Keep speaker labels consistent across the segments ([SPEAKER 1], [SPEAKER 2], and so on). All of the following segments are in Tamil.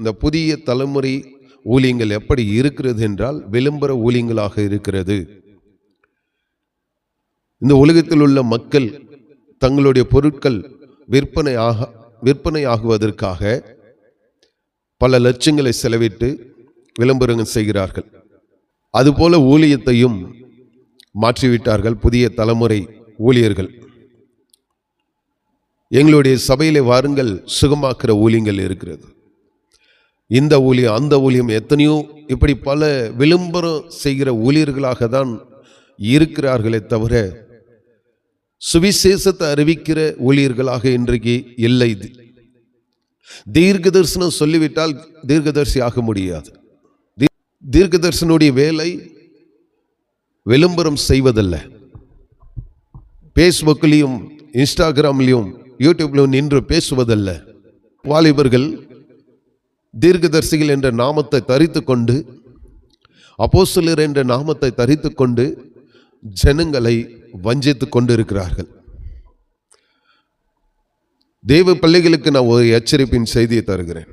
[SPEAKER 1] இந்த புதிய தலைமுறை ஊழியங்கள் எப்படி இருக்கிறது என்றால் விளம்பர ஊழியங்களாக இருக்கிறது. இந்த உலகத்தில் உள்ள மக்கள் தங்களுடைய பொருட்கள் விற்பனையாக விற்பனையாகுவதற்காக பல லட்சங்களை செலவிட்டு விளம்பரங்கள் செய்கிறார்கள். அதுபோல ஊழியத்தையும் மாற்றிவிட்டார்கள் புதிய தலைமுறை ஊழியர்கள். எங்களுடைய சபையிலே வாருங்கள் சுகமாக்குற ஊழியங்கள் இருக்கிறது. இந்த ஊழியம் அந்த ஊழியம் எத்தனையோ இப்படி பல விளம்பரம் செய்கிற ஊழியர்களாக தான் இருக்கிறார்களே தவிர சுவிசேஷத்தை அறிவிக்கிற ஊழியர்களாக இன்றைக்கு இல்லை. தீர்க்க தரிசனம் சொல்லிவிட்டால் தீர்க்கதரிசி ஆக முடியாது. தீ- தீர்க்கதரிசனுடைய வேலை விளம்பரம் செய்வதல்ல. ஃபேஸ்புக்லேயும் இன்ஸ்டாகிராம்லேயும் யூடியூப்லையும் நின்று பேசுவதல்ல. வாலிபர்கள் தீர்க்கதரிசிகள் என்ற நாமத்தை தரித்து கொண்டு அப்போஸ்தலர் என்ற நாமத்தை தரித்து கொண்டு ஜனங்களை வஞ்சித்து கொண்டிருக்கிறார்கள். தேவ பிள்ளைகளுக்கு நான் ஒரு எச்சரிப்பின் செய்தியை தருகிறேன்.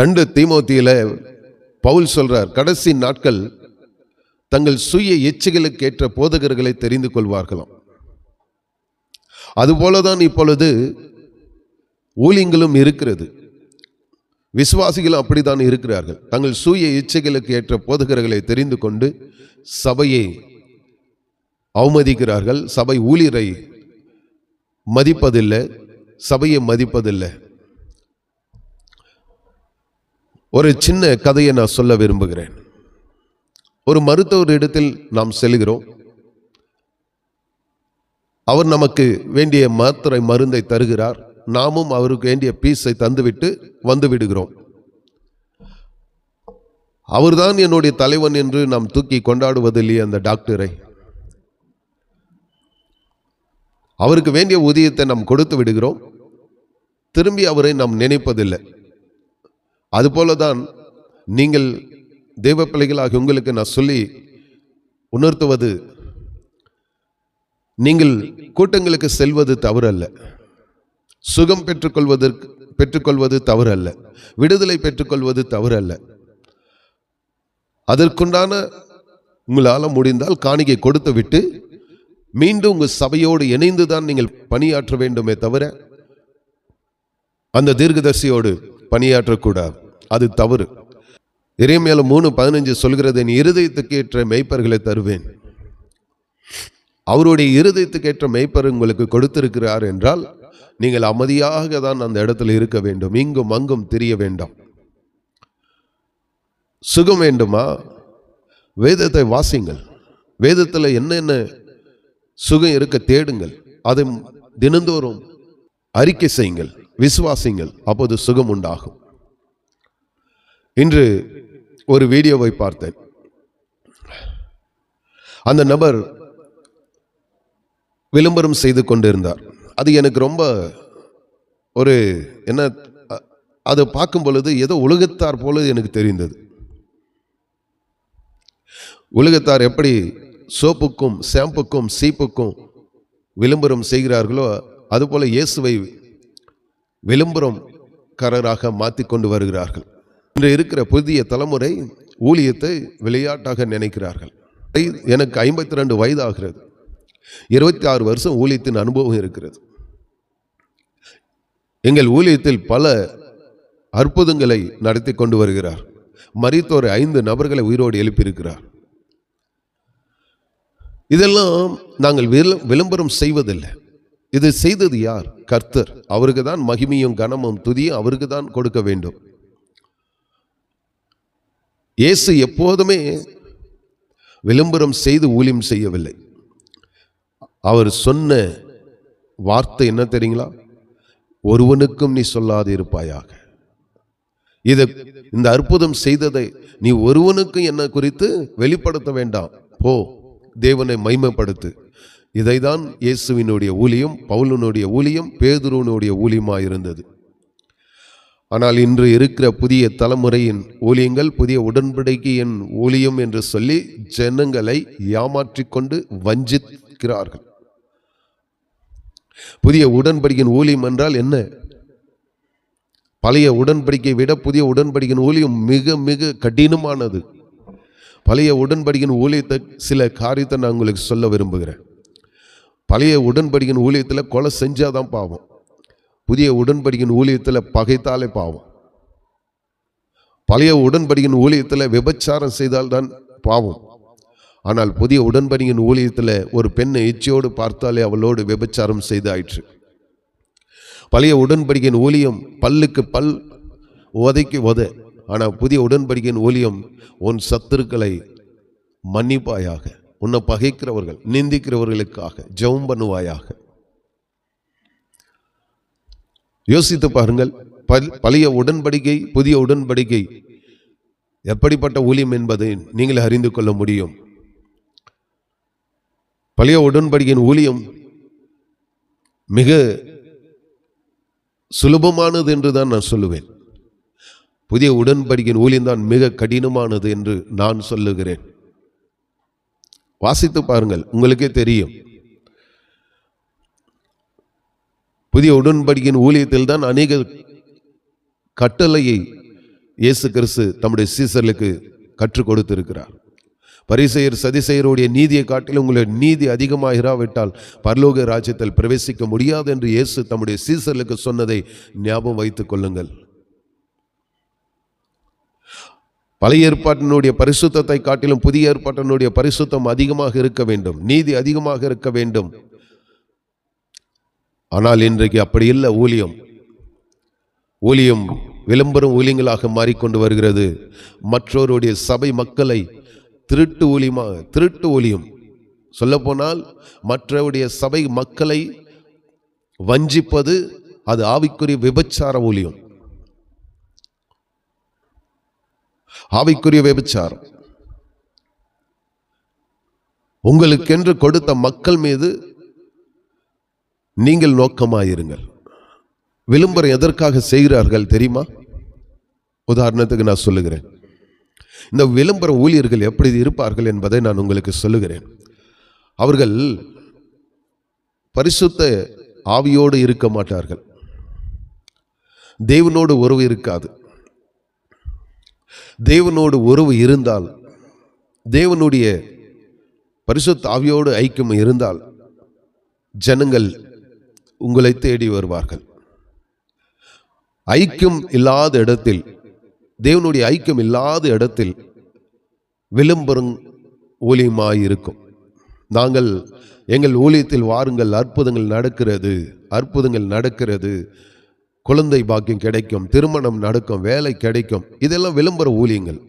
[SPEAKER 1] ரெண்டு தீமோத்தியில் பவுல் சொல்றார் கடைசி நாட்கள் தங்கள் சுய இச்சைகளுக்கு ஏற்ற போதகர்களை தெரிந்து கொள்வார்களாம். அதுபோலதான் இப்பொழுது ஊழியங்களும் இருக்கிறது. விசுவாசிகளும் அப்படித்தான் இருக்கிறார்கள். தங்கள் சூய இச்சைகளுக்கு ஏற்ற போதகர்களை தெரிந்து கொண்டு சபையை அவமதிக்கிறார்கள். சபை ஊழியரை மதிப்பதில்லை. சபையை மதிப்பதில்லை. ஒரு சின்ன கதையை நான் சொல்ல விரும்புகிறேன். ஒரு மருத்துவர் இடத்தில் நாம் செல்கிறோம். அவர் நமக்கு வேண்டிய மாத்திரை மருந்தை தருகிறார். நாமும் அவருக்கு வேண்டிய பீஸை தந்துவிட்டு வந்து விடுகிறோம். அவர்தான் என்னுடைய தலைவன் என்று நாம் தூக்கி கொண்டாடுவதில்லையே அந்த டாக்டரை. அவருக்கு வேண்டிய ஊதியத்தை நாம் கொடுத்து விடுகிறோம். திரும்பி அவரை நாம் நினைப்பதில்லை. அதுபோல தான் நீங்கள் தெய்வ பிள்ளைகளாக உங்களுக்கு நான் சொல்லி உணர்த்துவது நீங்கள் கூட்டங்களுக்கு செல்வது தவறல்ல. சுகம் பெற்றுக்கொள்வதற்கு பெற்றுக்கொள்வது தவறல்ல. விடுதலை பெற்றுக்கொள்வது தவறல்ல. அதற்குண்டான உங்களால் முடிந்தால் காணிக்கை கொடுத்து விட்டு மீண்டும் உங்கள் சபையோடு இணைந்து தான் நீங்கள் பணியாற்ற வேண்டுமே தவிர அந்த தீர்க்கதர்சியோடு பணியாற்றக்கூடாது. அது தவறு. இறைமையில மூணு பதினஞ்சு சொல்கிறது என் இருதயத்துக்கு ஏற்ற மெய்ப்பர்களை தருவேன். அவருடைய இருதயத்துக்கு ஏற்ற மெய்ப்பர் உங்களுக்கு கொடுத்திருக்கிறார் என்றால் நீங்கள் அமைதியாக தான் அந்த இடத்துல இருக்க வேண்டும். இங்கும் அங்கும் தெரிய வேண்டாம். சுகம் வேண்டுமா? வேதத்தை வாசிங்கள். வேதத்தில் என்னென்ன சுகம் இருக்க தேடுங்கள். அதை தினந்தோறும் அறிக்கை செய்யுங்கள். விசுவாசிங்கள் அப்போது சுகம் உண்டாகும். இன்று ஒரு வீடியோவை பார்த்தேன். அந்த நபர் விளம்பரம் செய்து கொண்டிருந்தார். அது எனக்கு ரொம்ப ஒரு என்ன அதை பார்க்கும் பொழுது ஏதோ உலகத்தார் போல எனக்கு தெரிந்தது. உலகத்தார் எப்படி சோப்புக்கும் ஷாம்புக்கும் சீப்புக்கும் விளம்பரம் செய்கிறார்களோ அதுபோல் இயேசுவை விளம்பரம்காரராக மாற்றி கொண்டு வருகிறார்கள். இன்று இருக்கிற புதிய தலைமுறை ஊழியத்தை விளையாட்டாக நினைக்கிறார்கள். எனக்கு ஐம்பத்தி ரெண்டு வயது ஆகிறது இருபத்தி ஆறு வருஷம் ஊழியத்தின் அனுபவம் இருக்கிறது. எங்கள் ஊழியத்தில் பல அற்புதங்களை நடத்தி கொண்டு வருகிறார். மறித்தோர் ஐந்து நபர்களை உயிரோடு எழுப்பியிருக்கிறார். இதெல்லாம் நாங்கள் விள- விளம்பரம் செய்வதில்லை. இது செய்தது யார்? கர்த்தர். அவருக்கு தான் மகிமையும் கனமும் துதியும் அவருக்கு தான் கொடுக்க வேண்டும். இயேசு எப்போதுமே விளம்பரம் செய்து ஊழியம் செய்யவில்லை. அவர் சொன்ன வார்த்தை என்ன தெரியுங்களா? ஒருவனுக்கும் நீ சொல்லாது இருப்பாயாக இதை இந்த அற்புதம் செய்ததை நீ ஒருவனுக்கும் என்ன குறித்து வெளிப்படுத்த வேண்டாம். போ தேவனை மைமைப்படுத்து இதைதான் இயேசுவினுடைய ஊழியம் பவுலனுடைய ஊழியம் பேதுருவனுடைய ஊழியமாக இருந்தது ஆனால் இன்று இருக்கிற புதிய தலைமுறையின் ஊழியங்கள் புதிய உடன்படிக்கையின் ஊழியம் என்று சொல்லி ஜனங்களை ஏமாற்றிக்கொண்டு வஞ்சிக்கிறார்கள். புதிய உடன்படிக்கையின் ஊழியம் என்றால் என்ன? பழைய உடன்படிக்கை விட புதிய உடன்படிக்கையின் ஊழியம் மிக மிக கடினமானது. பழைய உடன்படிக்கையின் ஊழியத்தை சில காரியத்தை நான் உங்களுக்கு சொல்ல விரும்புகிறேன். பழைய உடன்படிக்கையின் ஊழியத்தில் கொலை செஞ்சாதான் பாவம். புதிய உடன்படிக்கையின் ஊழியத்தில் பகைத்தாலே பாவம். பழைய உடன்படிக்கையின் ஊழியத்தில் விபச்சாரம் செய்தால்தான் பாவம். ஆனால் புதிய உடன்படியின் ஊழியத்தில் ஒரு பெண்ணை இச்சையோடு பார்த்தாலே அவளோடு விபச்சாரம் செய்தாயிற்று. பழைய உடன்படிக்கையின் ஊழியம் பல்லுக்கு பல் உதைக்கு உத ஆனால் புதிய உடன்படிக்கையின் ஊழியம் உன் சத்துருக்களை மன்னிப்பாயாக உன்னை பகைக்கிறவர்கள் நிந்திக்கிறவர்களுக்காக ஜெபம் பண்ணுவாயாக. யோசித்து பாருங்கள் பல்- பழைய உடன்படிக்கை புதிய உடன்படிக்கை எப்படிப்பட்ட ஊழியம் என்பதை நீங்கள் அறிந்து கொள்ள முடியும். பழைய உடன்படிக்கையின் ஊழியம் மிக சுலபமானது என்று தான் நான் சொல்லுவேன். புதிய உடன்படிக்கையின் ஊழியம் தான் மிக கடினமானது என்று நான் சொல்லுகிறேன். வாசித்து பாருங்கள் உங்களுக்கே தெரியும். புதிய உடன்படிக்கையின் ஊழியத்தில் தான் அநேக கட்டளையை இயேசு கிறிஸ்து தம்முடைய சீசர்களுக்கு கற்றுக் கொடுத்திருக்கிறார். பரிசெயர் சதிசெயருடைய நீதியை காட்டிலும் உங்களுடைய நீதி அதிகமாகிறாவிட்டால் பரலோக ராஜ்யத்தில் பிரவேசிக்க முடியாது என்று இயேசு தம்முடைய சீசர்களுக்கு சொன்னதை ஞாபகம் வைத்துக் கொள்ளுங்கள். பழைய ஏற்பாட்டினுடைய பரிசுத்தத்தை காட்டிலும் புதிய ஏற்பாட்டினுடைய பரிசுத்தம் அதிகமாக இருக்க வேண்டும். நீதி அதிகமாக இருக்க வேண்டும். ஆனால் இன்றைக்கு அப்படி இல்லை ஊழியம். ஊழியம் விளம்பரம் ஊழியங்களாக மாறிக்கொண்டு வருகிறது. மற்றோருடைய சபை மக்களை திருட்டு ஒலியுமா திருட்டு ஒலியும் சொல்லப்போனால் மற்றவருடைய சபை மக்களை வஞ்சிப்பது அது ஆவிக்குரிய விபச்சார ஒலியும் ஆவிக்குரிய விபச்சாரம். உங்களுக்கென்று கொடுத்த மக்கள் மீது நீங்கள் நோக்கமாயிருங்கள். விளம்பரம் எதற்காக செய்கிறார்கள் தெரியுமா? உதாரணத்துக்கு நான் சொல்லுகிறேன். இந்த விளம்பர ஊழியர்கள் எப்படி இருப்பார்கள் என்பதை நான் உங்களுக்கு சொல்லுகிறேன். அவர்கள் பரிசுத்த ஆவியோடு இருக்க மாட்டார்கள். தேவனோடு உறவு இருக்காது. தேவனோடு உறவு இருந்தால் தேவனுடைய பரிசுத்த ஆவியோடு ஐக்கியம் இருந்தால் ஜனங்கள் உங்களை தேடி வருவார்கள். ஐக்கியம் இல்லாத இடத்தில் தேவனுடைய ஐக்கியம் இல்லாத இடத்தில் விளம்பரம் ஊழியமாயிருக்கும். நாங்கள் எங்கள் ஊழியத்தில் வாருங்கள் அற்புதங்கள் நடக்கிறது அற்புதங்கள் நடக்கிறது. குழந்தை பாக்கியம் கிடைக்கும் திருமணம் நடக்கும் வேலை கிடைக்கும். இதெல்லாம் விளம்பர ஊழியங்கள்.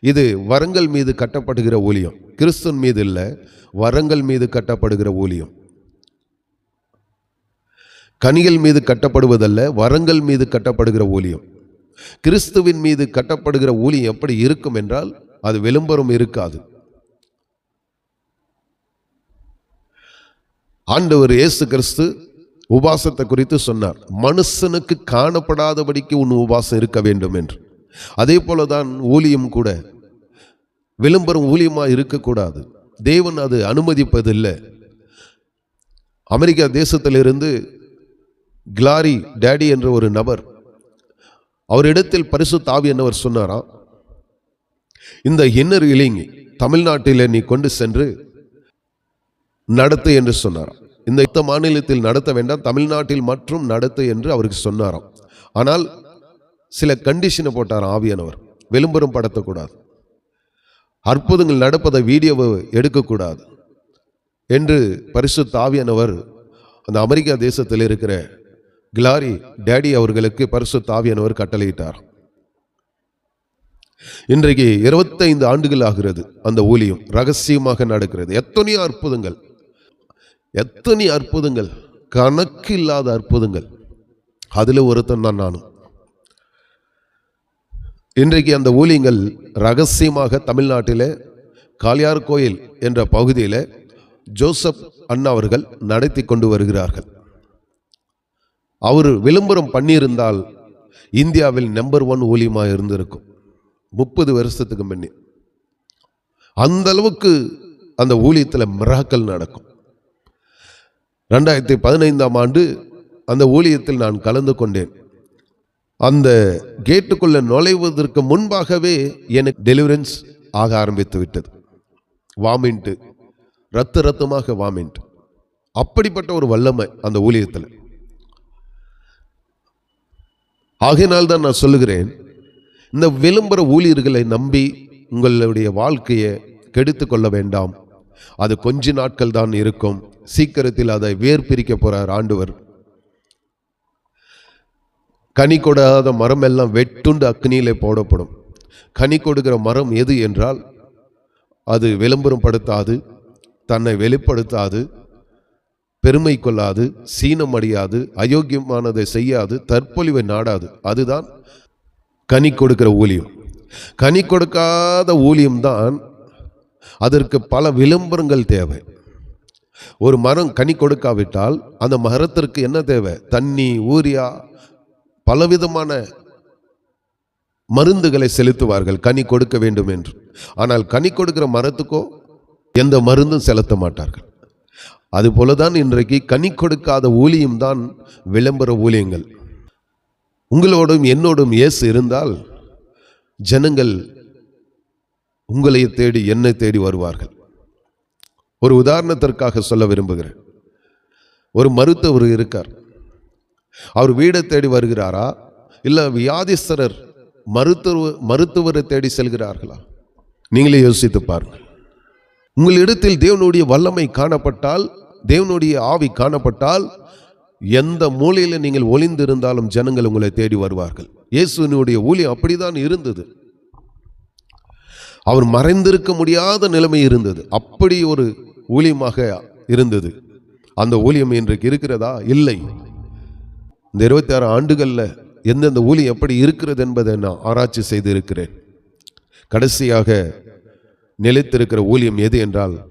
[SPEAKER 1] இது வரங்கள் மீது கட்டப்படுகிற ஊழியம். கிறிஸ்தன் மீது இல்லை வரங்கள் மீது கட்டப்படுகிற ஊழியம். கனிகள் மீது கட்டப்படுவதல்ல வரங்கள் மீது கட்டப்படுகிற ஊழியம். கிறிஸ்துவின் மீது கட்டப்படுகிற ஊழியம் எப்படி இருக்கும் என்றால் அது விளம்பரம் இருக்காது. ஆண்டவர் இயேசு கிறிஸ்து உபாசத்தை குறித்து சொன்னார். மனுஷனுக்கு காணப்படாதபடிக்கு உன் உபாசம் இருக்க வேண்டும் என்று. அதே போல தான் ஊழியம் கூட. விளம்பரம் ஊழியமா இருக்கக்கூடாது. தேவன் அது அனுமதிப்பதில்லை. அமெரிக்கா தேசத்திலிருந்து கிளாரி டேடி என்ற ஒரு நபர் அவரிடத்தில் பரிசு தாவி என்னவர் சொன்னாராம் இந்த இன்னர் இலிங் தமிழ்நாட்டில் நீ கொண்டு சென்று நடத்து என்று சொன்னாராம். இந்த யுத்த மாநிலத்தில் நடத்த வேண்டாம் தமிழ்நாட்டில் மற்றும் நடத்து என்று அவருக்கு சொன்னாராம். ஆனால் சில கண்டிஷனை போட்டாராம் ஆவியானவர். விளம்பரம் படுத்தக்கூடாது. அற்புதங்கள் நடப்பதை வீடியோவை எடுக்கக்கூடாது. என்று பரிசு தாவியானவர் அந்த அமெரிக்கா தேசத்தில் இருக்கிற கிளாரி டேடி அவர்களுக்கு பரிசு தாவியானவர் கட்டளையிட்டார். இன்றைக்கு இருபத்தைந்து ஆண்டுகள் ஆகிறது அந்த ஊழியம் ரகசியமாக நடக்கிறது. எத்தனையோ அற்புதங்கள். எத்தனை அற்புதங்கள். கணக்கு இல்லாத அற்புதங்கள். அதில் ஒருத்தன் தான் நானும். இன்றைக்கு அந்த ஊழியங்கள் ரகசியமாக தமிழ்நாட்டில் காளியார் கோயில் என்ற பகுதியில் ஜோசப் அண்ணா அவர்கள் நடத்தி கொண்டு வருகிறார்கள். அவர் விளம்பரம் பண்ணியிருந்தால் இந்தியாவில் நம்பர் ஒன் ஊழியமாக இருந்திருக்கும். முப்பது வருஷத்துக்கு முன்னே. அந்த அளவுக்கு அந்த ஊழியத்தில் மிராக்கள் நடக்கும். ரெண்டாயிரத்தி பதினைந்தாம் ஆண்டு அந்த ஊழியத்தில் நான் கலந்து கொண்டேன். அந்த கேட்டுக்குள்ளே நுழைவதற்கு முன்பாகவே எனக்கு டெலிவரன்ஸ் ஆக ஆரம்பித்து விட்டது. வாமின்ட்டு ரத்த ரத்தமாக வாமின்ட் அப்படிப்பட்ட ஒரு வல்லமை அந்த ஊழியத்தில். ஆகையினால் தான் நான் சொல்லுகிறேன் இந்த விளம்பர ஊழியர்களை நம்பி உங்களுடைய வாழ்க்கையை கெடுத்து கொள்ள வேண்டாம். அது கொஞ்ச நாட்கள் தான் இருக்கும். சீக்கிரத்தில் அதை வேர் பிரிக்க போகிறார் ஆண்டவர். கனி கொடாத மரம் எல்லாம் வெட்டுண்டு அக்னியிலே போடப்படும். கனி கொடுக்கிற மரம் எது என்றால் அது விளம்பரம் படுத்தாது தன்னை வெளிப்படுத்தாது பெருமை கொள்ளாது சீனம் அடியாது அயோக்கியமானதை செய்யாது தற்பொழிவை நாடாது. அதுதான் கனி கொடுக்கிற ஊழியம். கனி கொடுக்காத ஊழியம்தான் அதற்கு பல விளம்பரங்கள் தேவை. ஒரு மரம் கனி கொடுக்காவிட்டால் அந்த மரத்திற்கு என்ன தேவை? தண்ணி ஊரியா? பலவிதமான மருந்துகளை செலுத்துவார்கள் கனி கொடுக்க வேண்டும் என்று. ஆனால் கனி கொடுக்கிற மரத்துக்கோ எந்த மருந்தும் செலுத்த மாட்டார்கள். அதுபோலதான் இன்றைக்கு கனி கொடுக்காத ஊழியம் தான் விளம்பர ஊழியங்கள். உங்களோடும் என்னோடும் இயேசு இருந்தால் ஜனங்கள் உங்களை தேடி என்னை தேடி வருவார்கள். ஒரு உதாரணத்திற்காக சொல்ல விரும்புகிறேன். ஒரு மருத்துவர் இருக்கார். அவர் வீடை தேடி வருகிறாரா? இல்லை வியாதிஸ்தரர் மருத்துவ மருத்துவரை தேடி செல்கிறார்களா? நீங்களே யோசித்து பாருங்கள். உங்களிடத்தில் தேவனுடைய வல்லமை காணப்பட்டால் தேவனுடைய ஆவி காணப்பட்டால் எந்த மூலையில் நீங்கள் ஒளிந்திருந்தாலும் ஜனங்கள் உங்களை தேடி வருவார்கள். இயேசுனுடைய ஊழியம் அப்படிதான் இருந்தது. அவர் மறைந்திருக்க முடியாத நிலைமை இருந்தது. அப்படி ஒரு ஊழியமாக இருந்தது. அந்த ஊழியம் இன்றைக்கு இருக்கிறதா? இல்லை. இந்த இருபத்தி ஆறு ஆண்டுகளில் எந்தெந்த ஊழியம் எப்படி இருக்கிறது என்பதை நான் ஆராய்ச்சி செய்திருக்கிறேன். கடைசியாக நிலைத்திருக்கிற ஊழியம் எது என்றால்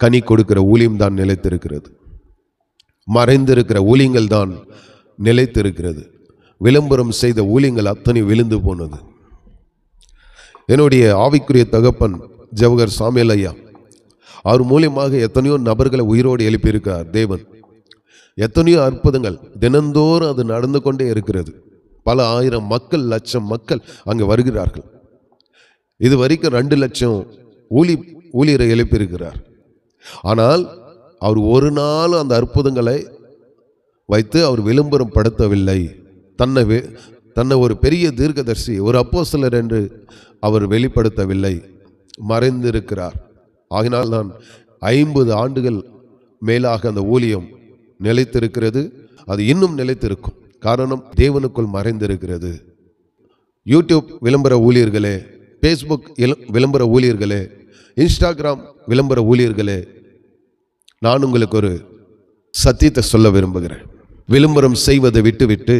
[SPEAKER 1] கனி கொடுக்கிற ஊழியம் தான் நிலைத்திருக்கிறது. மறைந்திருக்கிற ஊழியங்கள் தான் நிலைத்திருக்கிறது. விளம்பரம் செய்த ஊழியங்கள் அத்தனை விழுந்து போனது. என்னுடைய ஆவிக்குரிய தகப்பன் ஜவஹர் சாமியல் ஐயா அவர் மூலியமாக எத்தனையோ நபர்களை உயிரோடு எழுப்பியிருக்கிறார் தேவன். எத்தனையோ அற்புதங்கள் தினந்தோறும் அது நடந்து கொண்டே இருக்கிறது. பல ஆயிரம் மக்கள் லட்சம் மக்கள் அங்கே வருகிறார்கள். இது வரைக்கும் ரெண்டு லட்சம் ஊழி ஊழியரை எழுப்பியிருக்கிறார். ஆனால் அவர் ஒரு நாள் அந்த அற்புதங்களை வைத்து அவர் விளம்பரம் படுத்தவில்லை. தன்னை தன்னை ஒரு பெரிய தீர்க்கதர்சி ஒரு அப்போஸ்தலர் என்று அவர் வெளிப்படுத்தவில்லை. மறைந்திருக்கிறார். ஆகினால் தான் ஐம்பது ஆண்டுகள் மேலாக அந்த ஊழியம் நிலைத்திருக்கிறது. அது இன்னும் நிலைத்திருக்கும். காரணம் தேவனுக்குள் மறைந்திருக்கிறது. யூடியூப் விளம்பர ஊழியர்களே ஃபேஸ்புக் விளம்பர ஊழியர்களே இன்ஸ்டாகிராம் விளம்பர ஊழியர்களே நான் உங்களுக்கு ஒரு சத்தியத்தை சொல்ல விரும்புகிறேன். விளம்பரம் செய்வதை விட்டுவிட்டு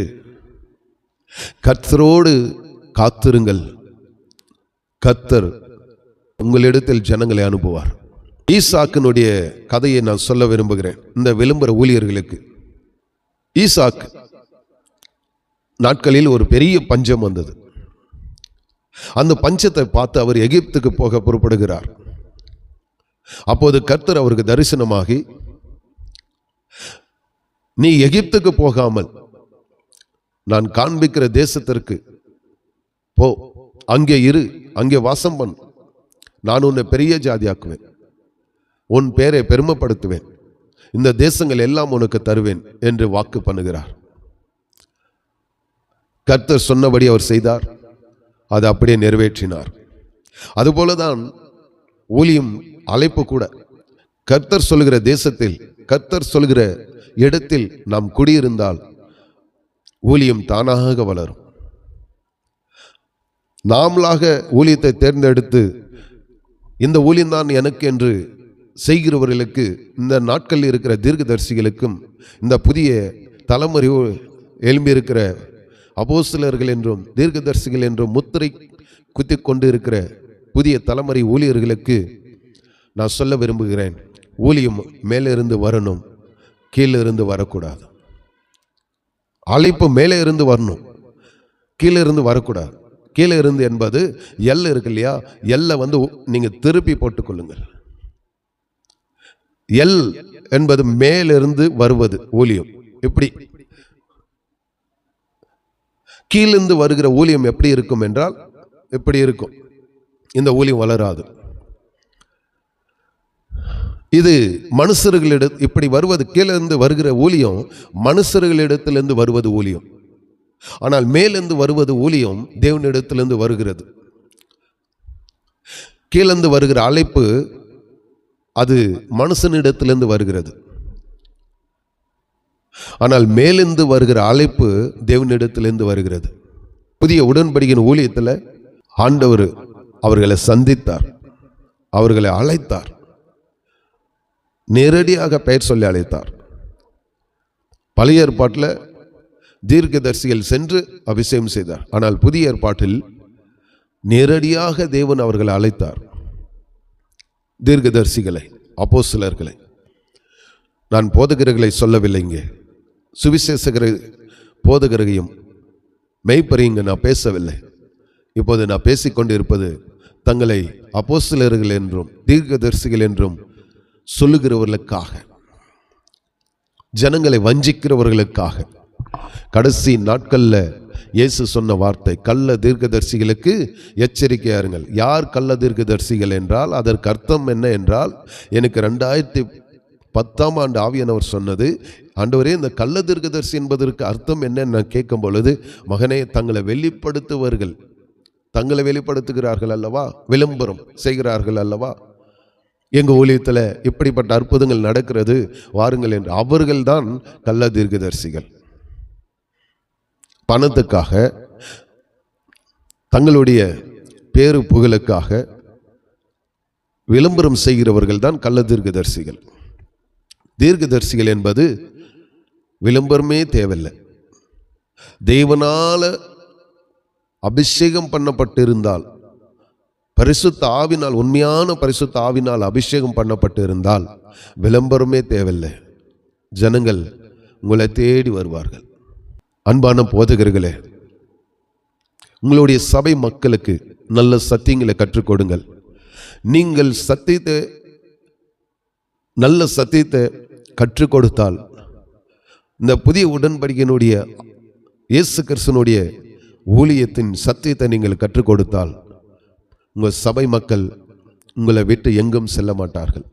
[SPEAKER 1] கத்தரோடு காத்திருங்கள். கத்தர் உங்களிடத்தில் ஜனங்களை அனுப்புவார். ஈசாக்கினுடைய கதையை நான் சொல்ல விரும்புகிறேன். இந்த விளம்பர ஊழியர்களுக்கு. ஈசாக் நாட்களில் ஒரு பெரிய பஞ்சம் வந்தது. அந்த பஞ்சத்தை பார்த்து அவர் எகிப்துக்கு போக புறப்படுகிறார். அப்போது கர்த்தர் அவருக்கு தரிசனமாகி நீ எகிப்துக்கு போகாமல் நான் காண்பிக்கிற தேசத்திற்கு போ. அங்கே இரு அங்கே வாசம் பண் நான் உன்னை பெரிய ஜாதியாக்குவேன். உன் பேரை பெருமைப்படுத்துவேன். இந்த தேசங்கள் எல்லாம் உனக்கு தருவேன் என்று வாக்கு பண்ணுகிறார். கர்த்தர் சொன்னபடி அவர் செய்தார். அதை அப்படியே நிறைவேற்றினார். அதுபோலதான் ஊழியம் அழைப்பு கூட. கர்த்தர் சொல்கிற தேசத்தில் கர்த்தர் சொல்கிற இடத்தில் நாம் குடியிருந்தால் ஊழியம் தானாக வளரும். நாமளாக ஊழியத்தை தேர்ந்தெடுத்து இந்த ஊழியம்தான் எனக்கு என்று செய்கிறவர்களுக்கு இந்த நாட்களில் இருக்கிற தீர்க்கதரிசிகளுக்கும் இந்த புதிய தலைமுறை எழும்பியிருக்கிற அபோசிலர்கள் என்றும் தீர்க்கதரிசிகள் என்றும் முத்திரை குத்தி கொண்டு இருக்கிற புதிய தலைமுறை ஊழியர்களுக்கு நான் சொல்ல விரும்புகிறேன் ஊழியம் மேலிருந்து வரணும் கீழே இருந்து வரக்கூடாது. அழைப்பு மேலே இருந்து வரணும் கீழே இருந்து வரக்கூடாது. கீழே இருந்து என்பது எல்லை இருக்கு இல்லையா? எல்லை வந்து நீங்கள் திருப்பி போட்டுக்கொள்ளுங்கள் எல் என்பது மேலிருந்து வருவது ஊழியம். எப்படி? கீழிருந்து வருகிற ஊழியம் எப்படி இருக்கும் என்றால் எப்படி இருக்கும்? இந்த ஊழியம் வளராது. இது மனுஷர்களிட இப்படி வருவது கீழேருந்து வருகிற ஊழியம் மனுஷர்களிடத்திலிருந்து வருவது ஊழியம். ஆனால் மேலிருந்து வருவது ஊழியம் தேவனிடத்திலிருந்து வருகிறது. கீழிருந்து வருகிற அழைப்பு அது மனுஷனிடத்திலிருந்து வருகிறது. ஆனால் மேலிருந்து வருகிற அழைப்பு தேவனிடத்திலிருந்து வருகிறது. புதிய உடன்படிக்கையின் ஊழியத்தில் ஆண்டவர் அவர்களை சந்தித்தார் அவர்களை அழைத்தார். நேரடியாக பெயர் சொல்லி அழைத்தார். பழைய ஏற்பாட்டில் தீர்க்கதரிசிகள் சென்று அபிஷேகம் செய்தார். ஆனால் புதிய ஏற்பாட்டில் நேரடியாக தேவன் அவர்களை அழைத்தார். தீர்க்கதரிசிகளை சிலர்களை நான் போதகர்களை சொல்லவில்லை இங்கே. சுவிசேஷகரை போதகரையும் மெய்ப்பறியுங்க நான் பேசவில்லை. இப்போது நான் பேசிக்கொண்டிருப்பது தங்களை அப்போஸ்தலர்கள் என்றும் தீர்க்கதரிசிகள் என்றும் சொல்லுகிறவர்களுக்காக ஜனங்களை வஞ்சிக்கிறவர்களுக்காக. கடைசி நாட்களில் இயேசு சொன்ன வார்த்தை கள்ள தீர்க்கதரிசிகளுக்கு எச்சரிக்கையா இருங்கள். யார் கள்ள தீர்க்கதரிசிகள் என்றால் அதற்கு அர்த்தம் என்ன என்றால் எனக்கு ரெண்டாயிரத்தி பத்தாம் ஆண்டு ஆவியானவர் சொன்னது ஆண்டவரே இந்த கள்ள தீர்க்கதரிசி என்பதற்கு அர்த்தம் என்னன்னு நான் கேட்கும் பொழுது மகனே தங்களை வெளிப்படுத்துவர்கள் தங்களை வெளிப்படுத்துகிறார்கள் அல்லவா? விளம்பரம் செய்கிறார்கள் அல்லவா? எங்கள் ஊழியத்தில் இப்படிப்பட்ட அற்புதங்கள் நடக்கிறது? வாருங்கள் என்று. அவர்கள்தான் கள்ள தீர்க்கதரிசிகள். பணத்துக்காக தங்களுடைய பேரு புகழுக்காக விளம்பரம் செய்கிறவர்கள் தான் கள்ள தீர்க்கதரிசிகள். தீர்க்கதரிசிகள் என்பது விளம்பரமே தேவையில்லை. தேவனால் அபிஷேகம் பண்ணப்பட்டிருந்தால் பரிசுத்த ஆவினால் உண்மையான பரிசுத்த ஆவினால் அபிஷேகம் பண்ணப்பட்டு இருந்தால் விளம்பரமே தேவையில்லை. ஜனங்கள் உங்களை தேடி வருவார்கள். அன்பான போதகர்களே உங்களுடைய சபை மக்களுக்கு நல்ல சத்தியங்களை கற்றுக்கொடுங்கள் நீங்கள் சத்தியத்தை நல்ல சத்தியத்தை கற்றுக் கொடுத்தால் இந்த புதிய உடன்படிக்கையினுடைய இயேசு கிறிஸ்தனுடைய ஊழியத்தின் சத்தியத்தை நீங்கள் கற்றுக் கொடுத்தால் உங்கள் சபை மக்கள் உங்களை விட்டு எங்கும் செல்ல மாட்டார்கள்.